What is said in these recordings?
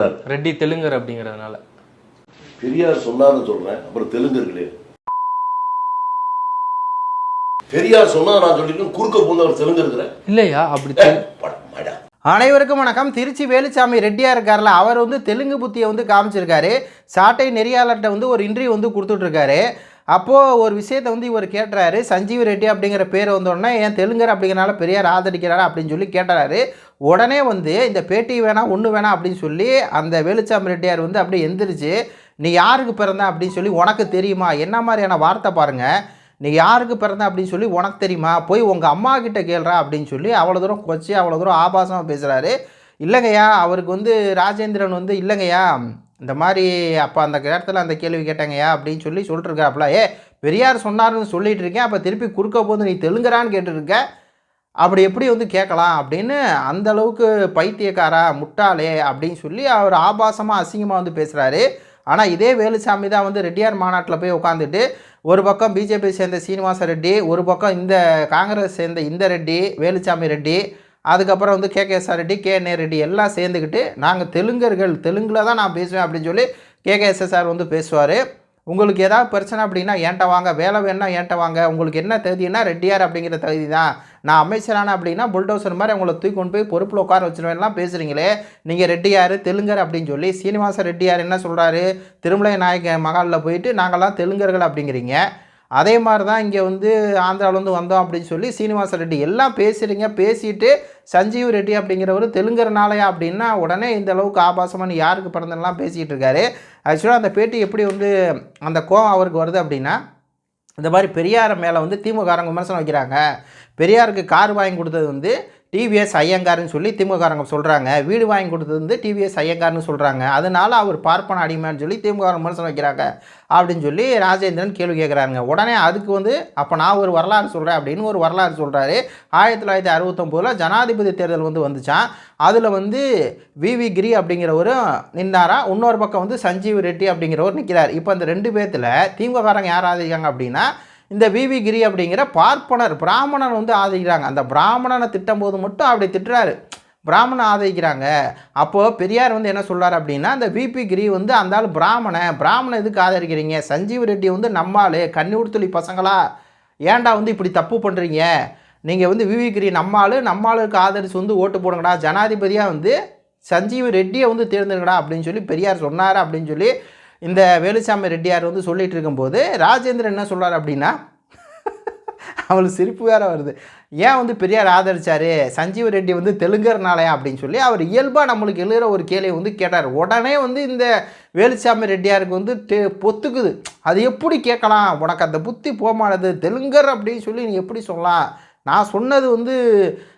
ரெட்டி தெலுங்கர் அப்படிங்கிறதுனால. பெரியார் சொன்னார்னு சொல்றேன் அப்புறம் தெலுங்கர்களே பெரியார் சொன்னா நான் சொல்லிட்டு குறுக்க போந்து அவர் தெலுங்கு இருக்கிறேன் இல்லையா? அப்படி தெ- அனைவருக்கும் வணக்கம். திருச்சி வேலுச்சாமி ரெட்டியா இருக்கார்ல அவர் வந்து தெலுங்கு புத்தியை வந்து காமிச்சிருக்காரு. சாட்டை நெறியாளர்கிட்ட வந்து ஒரு இன்டர்வியூ வந்து கொடுத்துட்ருக்காரு அப்போது ஒரு விஷயத்தை வந்து இவர் கேட்டுறாரு சஞ்சீவ் ரெட்டி அப்படிங்கிற பேர் வந்தோடனே ஏன் தெலுங்கர் அப்படிங்கிறனால பெரியார் ஆதரிக்கிறாரா? அப்படின்னு சொல்லி கேட்டுறாரு. உடனே வந்து இந்த பேட்டி வேணாம் ஒன்று வேணாம் அப்படின்னு சொல்லி அந்த வேலுச்சாமி ரெட்டியார் வந்து அப்படியே எந்திரிச்சு நீ யாருக்கு பிறந்த? அப்படின்னு சொல்லி உனக்கு தெரியுமா? என்ன மாதிரியான வார்த்தை பாருங்கள் நீ யாருக்கு பிறந்த? அப்படின்னு சொல்லி உனக்கு தெரியுமா? போய் உங்கள் அம்மா கிட்ட கேள்றா அப்படின்னு சொல்லி அவ்வளோ தூரம் கொச்சி அவ்வளோ தூரம் ஆபாசமாக பேசுகிறாரு இல்லைங்கய்யா அவருக்கு வந்து ராஜேந்திரன் வந்து இல்லைங்கய்யா இந்த மாதிரி அப்போ அந்த இடத்துல அந்த கேள்வி கேட்டாங்கயா அப்படின்னு சொல்லி சொல்லிட்டுருக்காப்புல. ஏ பெரியார் சொன்னாருன்னு சொல்லிட்டு இருக்கேன். அப்போ திருப்பி குறுக்க போது நீ தெலுங்குறான்னு கேட்டுருக்க. அப்படி எப்படி வந்து கேட்கலாம் அப்படின்னு அந்த அளவுக்கு பைத்தியக்காரா முட்டாளே அப்படின்னு சொல்லி அவர் ஆபாசமாக அசிங்கமாக வந்து பேசுகிறாரு ஆனால் இதே வேலுசாமி தான் வந்து ரெட்டியார் மாநாட்டில் போய் உட்காந்துட்டு ஒரு பக்கம் பிஜேபி சேர்ந்த சீனிவாச ரெட்டி ஒரு பக்கம் இந்த காங்கிரஸ் சேர்ந்த இந்த ரெட்டி வேலுசாமி ரெட்டி அதுக்கப்புறம் வந்து கே கேஎஸ்ஆர் ரெட்டி கே நேரெட்டி எல்லாம் சேர்ந்துக்கிட்டு நாங்கள் தெலுங்கர்கள் தெலுங்கில் தான் நான் பேசுவேன் அப்படின்னு சொல்லி கேகேஎஸ்எஸ்ஆர் வந்து பேசுவார். உங்களுக்கு ஏதாவது பிரச்சனை அப்படின்னா ஏன்ட்ட வாங்க வேலை வேணும்னா ஏன்ட்ட வாங்க உங்களுக்கு என்ன தகுதினா ரெட்டியார் அப்படிங்கிற தகுதி தான். நான் அமைச்சரான அப்படின்னா புல்டோசர் மாதிரி உங்களை தூக்கி கொண்டு போய் பொறுப்பில் உட்கார வச்சுருவேன்லாம் பேசுகிறீங்களே நீங்கள் ரெட்டியார் தெலுங்கர் அப்படின்னு சொல்லி சீனிவாச ரெட்டியார் என்ன சொல்கிறாரு திருமலை நாயக்க மகாலில் போயிட்டு நாங்கள்லாம் தெலுங்கர்கள் அப்படிங்கிறீங்க. அதே மாதிரி தான் இங்கே வந்து ஆந்திராவிலேருந்து வந்தோம் அப்படின்னு சொல்லி சீனிவாச ரெட்டி எல்லாம் பேசுகிறீங்க பேசிட்டு சஞ்சீவ் ரெட்டி அப்படிங்கிறவர் தெலுங்குறனாலயா அப்படின்னா உடனே இந்த அளவுக்கு ஆபாசமாக யாருக்கு பிறந்தெல்லாம் பேசிகிட்டு இருக்காரு? ஆக்சுவலாக அந்த பேட்டி எப்படி வந்து அந்த கோவம் அவருக்கு வருது அப்படின்னா இந்த மாதிரி பெரியார் மேலே வந்து திமுககாரங்க விமர்சனம் வைக்கிறாங்க. பெரியாருக்கு கார் வாங்கி கொடுத்தது வந்து டிவிஎஸ் ஐயங்கார்னு சொல்லி திமுககாரங்க சொல்கிறாங்க வீடு வாங்கி கொடுத்தது வந்து டிவிஎஸ் ஐயங்கார்னு சொல்கிறாங்க அதனால் அவர் பார்ப்பன அடிமைன்னு சொல்லி திமுகாரங்க விமர்சனம் வைக்கிறாங்க அப்படின்னு சொல்லி ராஜேந்திரன் கேள்வி கேட்குறாங்க உடனே அதுக்கு வந்து அப்போ நான் ஒரு வரலாறு சொல்கிறேன் அப்படின்னு ஒரு வரலாறு சொல்கிறாரு ஆயிரத்தி தொள்ளாயிரத்தி அறுபத்தொம்போதில் ஜனாதிபதி தேர்தல் வந்து வந்துச்சான் அதில் வந்து விவி கிரி அப்படிங்கிறவரும் நின்னாரா? இன்னொரு பக்கம் வந்து சஞ்சீவ் ரெட்டி அப்படிங்கிறவர் நிற்கிறார் இப்போ இந்த ரெண்டு பேர்த்தில் திமுககாரங்க யார் ஆதரிக்காங்க அப்படின்னா இந்த விவி கிரி அப்படிங்கிற பார்ப்பனர் பிராமணன் வந்து ஆதரிக்கிறாங்க. அந்த பிராமணனை திட்டும் போது மட்டும் அப்படி திட்டுறாரு. பிராமணன் ஆதரிக்கிறாங்க. அப்போது பெரியார் வந்து என்ன சொல்கிறார் அப்படின்னா அந்த விபி கிரி வந்து அந்த ஆள் பிராமணன். பிராமண எதுக்கு ஆதரிக்கிறீங்க? சஞ்சீவ் ரெட்டி வந்து நம்மாள் கன்னியூர்த்துளி பசங்களா? ஏன்டா வந்து இப்படி தப்பு பண்ணுறீங்க நீங்கள் வந்து விவி கிரி நம்மாள் நம்மாளுக்கு ஆதரித்து வந்து ஓட்டு போடுங்கடா. ஜனாதிபதியாக வந்து சஞ்சீவ் ரெட்டியை வந்து தேர்ந்தெடுங்கடா அப்படின்னு சொல்லி பெரியார் சொன்னார் அப்படின்னு சொல்லி இந்த வேலுசாமி ரெட்டியார் வந்து சொல்லிட்டு இருக்கும்போது ராஜேந்திரன் என்ன சொல்கிறார் அப்படின்னா அவளுக்கு சிரிப்பு வேற வருது. ஏன் வந்து பெரியார் ஆதரிச்சாரு? சஞ்சீவ் ரெட்டி வந்து தெலுங்கர்னாலயா அப்படின்னு சொல்லி அவர் இயல்பாக நம்மளுக்கு எழுதுகிற ஒரு கேள்வியை வந்து கேட்டார். உடனே வந்து இந்த வேலுசாமி ரெட்டியாருக்கு வந்து டே பொத்துக்குது. அது எப்படி கேட்கலாம்? உனக்கு அந்த புத்தி போமானது. தெலுங்கர் அப்படின்னு சொல்லி நீ எப்படி சொல்லலாம்? நான் சொன்னது வந்து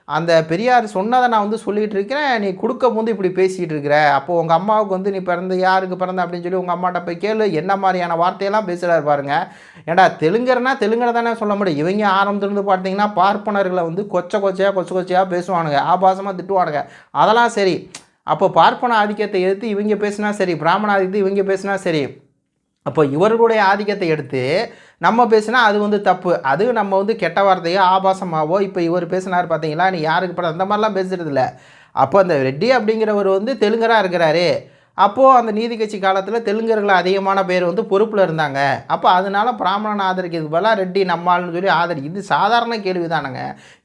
அந்த பெரியார் சொன்னதை நான் வந்து சொல்லிகிட்டு இருக்கிறேன். நீ கொடுக்க போது இப்படி பேசிகிட்டு இருக்கிற. அப்போது உங்கள் அம்மாவுக்கு வந்து நீ பிறந்த யாருக்கு பிறந்த அப்படின்னு சொல்லி உங்கள் அம்மாட்ட போய் கேளு. என்ன மாதிரியான வார்த்தையெல்லாம் பேசுகிறாரு பாருங்க. ஏடா தெலுங்கர்னா தெலுங்கரை தானே சொல்ல முடியும். இவங்க ஆரம்பத்துலேருந்து பார்த்தீங்கன்னா பார்ப்பனர்களை வந்து கொச்ச கொச்சையாக கொச்ச கொச்சையாக பேசுவானுங்க. ஆபாசமாக திட்டுவானுங்க. அதெல்லாம் சரி. அப்போ பார்ப்பன ஆதிக்கத்தை எடுத்து இவங்க பேசினா சரி. பிராமண ஆதிக்கத்தை இவங்க பேசினா சரி. அப்போ இவர்களுடைய ஆதிக்கத்தை எடுத்து நம்ம பேசினா அது வந்து தப்பு. அது நம்ம வந்து கெட்ட வார்த்தையோ ஆபாசமாவோ இப்போ இவர் பேசினார் பார்த்தீங்களா நீ யாருக்கு படம் அந்த மாதிரிலாம் பேசுறது இல்லை அப்போ அந்த ரெட்டி அப்படிங்கிறவர் வந்து தெலுங்கராக இருக்கிறாரு. அப்போது அந்த நீதி கட்சி காலத்தில் தெலுங்கர்கள் அதிகமான பேர் வந்து பொறுப்பில் இருந்தாங்க. அப்போ அதனால் பிராமணன் ஆதரிக்கிறதுக்கு பதிலாக ரெட்டி நம்மாள்னு சொல்லி ஆதரி இது சாதாரண கேள்வி தானங்க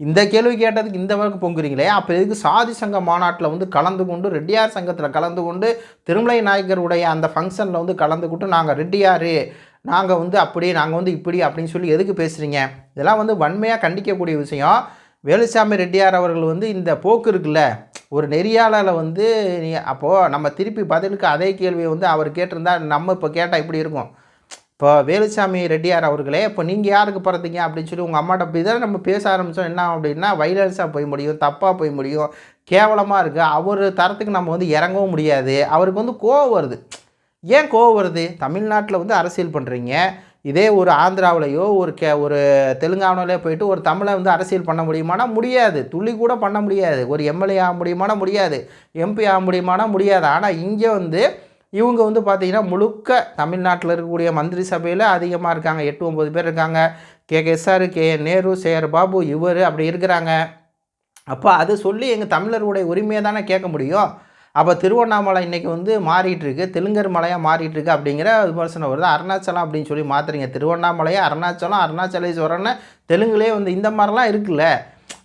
இந்த கேள்வி கேட்டதுக்கு இந்த அளவுக்கு பொங்குறீங்களே? அப்போ இதுக்கு சாதி சங்க மாநாட்டில் வந்து கலந்து கொண்டு ரெட்டியார் சங்கத்தில் கலந்து கொண்டு திருமலை நாயக்கருடைய அந்த ஃபங்க்ஷனில் வந்து கலந்து கொண்டு நாங்கள் ரெட்டியார் நாங்கள் வந்து அப்படி நாங்கள் வந்து இப்படி அப்படின்னு சொல்லி எதுக்கு பேசுகிறீங்க இதெல்லாம் வந்து வன்மையாக கண்டிக்கக்கூடிய விஷயம். வேலுசாமி ரெட்டியார் அவர்கள் வந்து இந்த போக்கு இருக்குல்ல ஒரு நெறியாளரை வந்து நீ அப்போது நம்ம திருப்பி பதிலுக்கு அதே கேள்வியை வந்து அவர் கேட்டிருந்தா நம்ம இப்போ கேட்டால் இப்படி இருக்கும். இப்போ வேலுசாமி ரெட்டியார் அவர்களே இப்போ நீங்கள் யாருக்கு பிறந்தீங்க அப்படின்னு சொல்லி உங்கள் அம்மாட்ட போய் தான் நம்ம பேச ஆரம்பித்தோம் என்ன அப்படின்னா வைலன்ஸாக போய் முடியும் தப்பாக போய் முடியும் கேவலமாக இருக்குது அவர் தரத்துக்கு நம்ம வந்து இறங்கவும் முடியாது. அவருக்கு வந்து கோவம் வருது. ஏன் கோவம் வருது? தமிழ்நாட்டில் வந்து அரசியல் பண்ணுறீங்க இதே ஒரு ஆந்திராவிலையோ ஒரு கே ஒரு தெலுங்கானாவிலையோ போயிட்டு ஒரு தமிழை வந்து அரசியல் பண்ண முடியுமானா முடியாது. துளி கூட பண்ண முடியாது. ஒரு எம்எல்ஏ ஆக முடியுமானா முடியாது. எம்பி ஆக முடியுமானா முடியாது. ஆனால் இங்கே வந்து இவங்க வந்து பார்த்திங்கன்னா முழுக்க தமிழ்நாட்டில் இருக்கக்கூடிய மந்திரி சபையில் அதிகமாக இருக்காங்க. எட்டு ஒம்பது பேர் இருக்காங்க. K K SR K Nehru சேர் பாபு இவர் அப்படி இருக்கிறாங்க. அப்போ அது சொல்லி எங்கள் தமிழர்களுடைய உரிமையை தானே கேட்க முடியும்? அப்போ திருவண்ணாமலை இன்னைக்கு வந்து மாறிட்டு இருக்கு தெலுங்கர் மலையாக மாறிட்டு இருக்கு அப்படிங்கிற விமர்சனம் வருது. அருணாச்சலம் அப்படின்னு சொல்லி மாற்றுறீங்க திருவண்ணாமலையை அருணாச்சலம் அருணாச்சலேஸ்வரன்னு தெலுங்குலேயே வந்து இந்த மாதிரிலாம் இருக்குல்ல.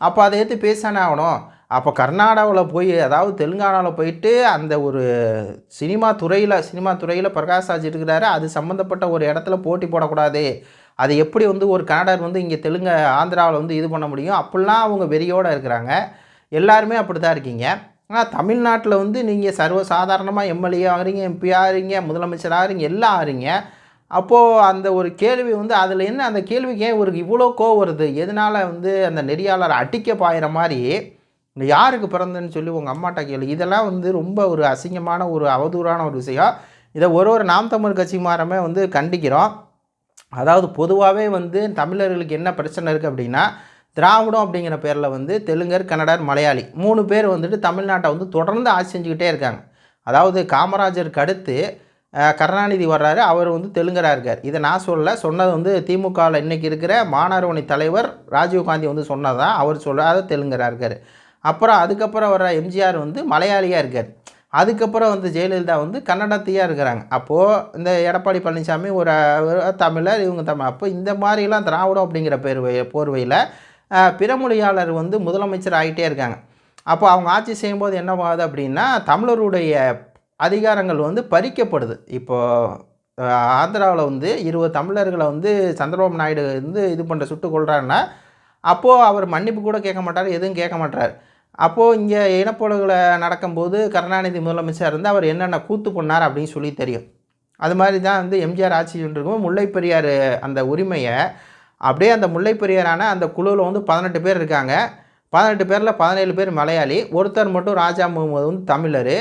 அப்போ அதை ஏற்று பேசானே ஆகணும். அப்போ கர்நாடகாவில் போய் அதாவது தெலுங்கானாவில் போயிட்டு அந்த ஒரு சினிமா துறையில் சினிமா துறையில் பிரகாஷ்ராஜ் இருக்கிறாரு. அது சம்மந்தப்பட்ட ஒரு இடத்துல போட்டி போடக்கூடாது. அது எப்படி வந்து ஒரு கன்னடர் வந்து இங்கே தெலுங்கு ஆந்திராவில் வந்து இது பண்ண முடியும்? அப்படிலாம் அவங்க வெறியோடு இருக்கிறாங்க. எல்லாருமே அப்படி தான் இருக்கீங்க. ஆனால் தமிழ்நாட்டில் வந்து நீங்கள் சர்வசாதாரணமாக எம்எல்ஏ ஆகிறீங்க எம்பி ஆகிறீங்க முதலமைச்சர் ஆகிறீங்க எல்லாம் ஆகிறீங்க. அப்போது அந்த ஒரு கேள்வி வந்து அதில் என்ன? அந்த கேள்விக்கு ஏன் ஒரு இவ்வளோ கோவம் வருது? எதனால் வந்து அந்த நெறியாளர் அடிக்க பாயிற மாதிரி இந்த யாருக்கு பிறந்தன்னு சொல்லி உங்கள் அம்மாட்ட கேள்வி இதெல்லாம் வந்து ரொம்ப ஒரு அசிங்கமான ஒரு அவதூறான ஒரு விஷயம். இதை ஒரு ஒரு நாம் தமிழ் கட்சிமாரமே வந்து கண்டிக்கிறோம். அதாவது பொதுவாகவே வந்து தமிழர்களுக்கு என்ன பிரச்சனை இருக்குது அப்படின்னா திராவிடம் அப்படிங்கிற பேரில் வந்து தெலுங்கர் கன்னடர் மலையாளி மூணு பேர் வந்துட்டு தமிழ்நாட்டை வந்து தொடர்ந்து ஆட்சி செஞ்சுக்கிட்டே இருக்காங்க. அதாவது காமராஜருக்கு அடுத்து கருணாநிதி வர்றாரு அவர் வந்து தெலுங்கராக இருக்கார். இதை நான் சொல்லல. சொன்னது வந்து திமுகவில் இன்றைக்கி இருக்கிற மாணவரணி தலைவர் ராஜீவ்காந்தி வந்து சொன்னதான் அவர் சொல்லாத தெலுங்கராக இருக்கார். அப்புறம் அதுக்கப்புறம் வர்ற எம்ஜிஆர் வந்து மலையாளியாக இருக்கார். அதுக்கப்புறம் வந்து ஜெயலலிதா வந்து கன்னடத்தையாக இருக்கிறாங்க. அப்போது இந்த எடப்பாடி பழனிசாமி ஒரு தமிழர் இவங்க தமிழ் அப்போ இந்த மாதிரிலாம் திராவிடம் அப்படிங்கிற பேர் போர்வையில் பிறமொழியாளர் வந்து முதலமைச்சர் ஆகிட்டே இருக்காங்க. அப்போ அவங்க ஆட்சி செய்யும்போது என்ன ஆகுது அப்படின்னா தமிழருடைய அதிகாரங்கள் வந்து பறிக்கப்படுது. இப்போது ஆந்திராவில் வந்து இருபது தமிழர்களை வந்து சந்திரபாபு நாயுடு வந்து இது பண்ணுற சுட்டு கொள்கிறாருன்னா அப்போது அவர் மன்னிப்பு கூட கேட்க மாட்டார் எதுவும் கேட்க மாட்டார் அப்போது இங்கே இனப்படுகொலை நடக்கும்போது கருணாநிதி முதலமைச்சர் இருந்து அவர் என்னென்ன கூத்து பண்ணார் அப்படின்னு சொல்லி தெரியும். அது மாதிரி தான் வந்து எம்ஜிஆர் ஆட்சி இருக்கும் முல்லைப் பெரியார் அந்த உரிமையை அப்படியே அந்த முல்லை பெரியரான அந்த குழுவில் வந்து பதினெட்டு பேர் இருக்காங்க. பதினெட்டு பேரில் பதினேழு பேர் மலையாளி. ஒருத்தர் மட்டும் ராஜா முகமது வந்து தமிழர்.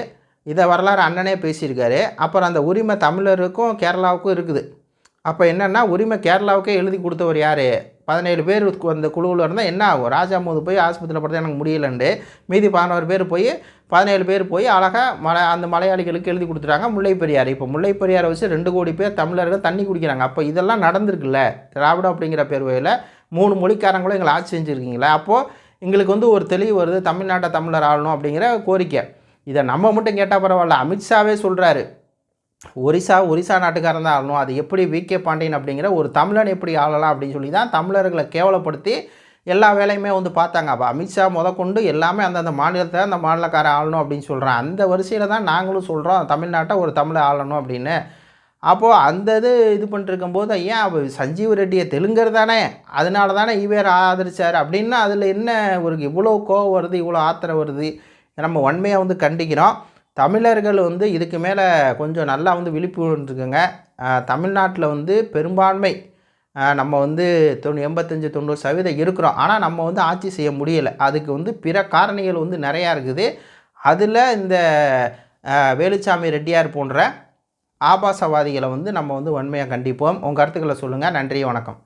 இதை வரலாறு அண்ணனே பேசியிருக்காரு. அப்புறம் அந்த உரிமை தமிழருக்கும் கேரளாவுக்கும் இருக்குது. அப்போ என்னென்னா உரிமை கேரளாவுக்கே எழுதி கொடுத்தவர் யார்? பதினேழு பேர் அந்த குழுவில் இருந்தால் என்ன ஆகும்? ராஜா மோது போய் ஆஸ்பத்திரியில் படுத்தா எனக்கு முடியலண்டு. மீதி பதினோரு பேர் போய் பதினேழு பேர் போய் அழகாக மலை அந்த மலையாளிகளுக்கு எழுதி கொடுத்துட்டாங்க. முல்லை பெரியார் இப்போ முல்லை பெரியாரை வச்சு ரெண்டு கோடி பேர் தமிழர்கள் தண்ணி குடிக்கிறாங்க. அப்போ இதெல்லாம் நடந்திருக்குல்ல? திராவிடம் அப்படிங்கிற பேர்வையில் மூணு மொழிக்காரங்களும் எங்களை ஆட்சி செஞ்சுருக்கீங்களா? அப்போது எங்களுக்கு வந்து ஒரு தெளிவு வருது. தமிழ்நாட்டை தமிழர் ஆளணும் அப்படிங்கிற கோரிக்கை. இதை நம்ம மட்டும் கேட்டால் பரவாயில்ல. அமித்ஷாவே சொல்கிறாரு ஒரிசா ஒரிசா நாட்டுக்காரன் தான் ஆளணும். அது எப்படி வி. கே. பாண்டியன் அப்படிங்கிற ஒரு தமிழன் எப்படி ஆளலாம் அப்படின்னு சொல்லி தான் தமிழர்களை கேவலப்படுத்தி எல்லா வேலையுமே வந்து பார்த்தாங்க. அப்போ அமித்ஷா முதற்கொண்டு எல்லாமே அந்தந்த மாநிலத்தை அந்த மாநிலக்காரன் ஆளணும் அப்படின்னு சொல்கிறான் அந்த வரிசையில் தான் நாங்களும் சொல்கிறோம் தமிழ்நாட்டை ஒரு தமிழை ஆளணும் அப்படின்னு. அப்போது அந்த இது இது பண்ணிருக்கும்போது ஏன் அவ சஞ்சீவ் ரெட்டியை தெலுங்கர் தானே அதனால தானே இவர் ஆதரிச்சார் அப்படின்னா அதில் என்ன ஒரு இவ்வளோ கோவம் வருது இவ்வளோ ஆத்திரம் வருது நம்ம உண்மையாக வந்து கண்டிக்கிறோம். தமிழர்கள் வந்து இதுக்கு மேலே கொஞ்சம் நல்லா வந்து விழிப்புணர்ந்துருக்குங்க தமிழ்நாட்டில் வந்து பெரும்பான்மை நம்ம வந்து தொண்ணூ எண்பத்தஞ்சு தொண்ணூறு சதவீதம் இருக்கிறோம். ஆனால் நம்ம வந்து ஆட்சி செய்ய முடியலை. அதுக்கு வந்து பிற காரணிகள் வந்து நிறையா இருக்குது. அதில் இந்த வேலுச்சாமி ரெட்டியார் போன்ற ஆபாசவாதிகளை வந்து நம்ம வந்து வன்மையாக கண்டிப்போம். உங்கள் கருத்துக்களை சொல்லுங்கள் நன்றி வணக்கம்.